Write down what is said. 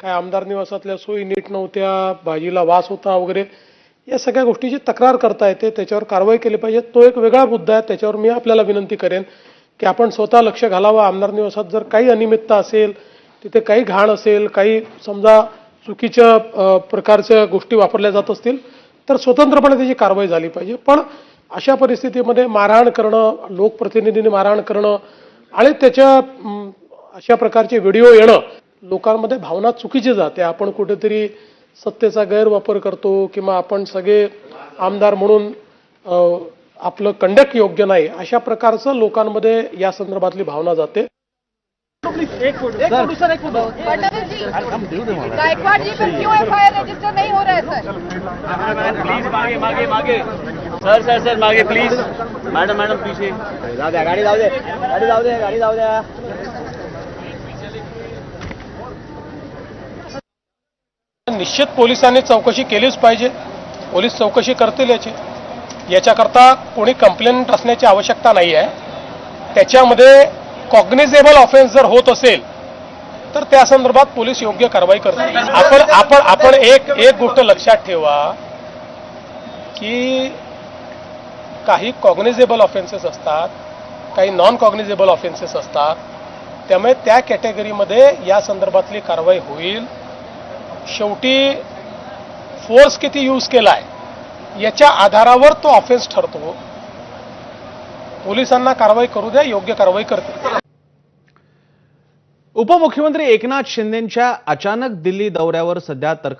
काय आमदार निवासातल्या सोयी नीट नव्हत्या भाजीला वास होता वगैरे या सगळ्या गोष्टीची तक्रार करता येते. त्याच्यावर कारवाई केली पाहिजे. तो एक वेगळा मुद्दा आहे. त्याच्यावर मी आपल्याला विनंती करेन की आपण स्वतः लक्ष घालावं. आमदार निवासात जर काही अनियमितता असेल तिथे काही घाण असेल काही समजा चुकीच्या प्रकारच्या गोष्टी वापरल्या जात असतील तर स्वतंत्रपणे त्याची कारवाई झाली पाहिजे. पण अशा परिस्थितीमध्ये मारहाण करणं लोकप्रतिनिधींनी मारहाण करणं आणि त्याच्या अशा प्रकारचे व्हिडिओ येणं लोकांमध्ये भावना चुकीची जाते. आपण कुठेतरी सत्तेचा गैरवापर करतो किंवा आपण सगळे आमदार म्हणून आपलं कंडक्ट योग्य नाही अशा प्रकारचं लोकांमध्ये या संदर्भातली भावना जाते. सर प्लीज मागे मागे मागे सर सर सर मागे प्लीज मॅडम मॅडम द्या गाडी जाऊ दे गाडी जाऊ दे गाडी जाऊ द्या निश्चित पोलिसांनी चौकशी केलीच पाहिजे. पोलीस चौकशी करतील याची. याच्याकरता कोणी कंप्लेंट असण्याची आवश्यकता नाही आहे. त्याच्यामध्ये कॉग्निझेबल ऑफेन्स जर होत असेल तर त्या संदर्भात पोलीस योग्य कारवाई करतील. आपण आपण आपण एक एक गोष्ट लक्षात ठेवा की काही कॉग्निझेबल ऑफेन्सेस असतात काही नॉन कॉग्निझेबल ऑफेन्सेस असतात त्यामुळे त्या कॅटेगरीमध्ये या संदर्भातली कारवाई होईल. शेवटी फोर्स किती यूज केला आहे याच्या आधारावर तो ऑफेन्स ठरतो. पोलिसांना कारवाई करू द्या योग्य कारवाई करते उपमुख्यमंत्री एकनाथ शिंदेच्या अचानक दिल्ली दौऱ्यावर सध्या तर्क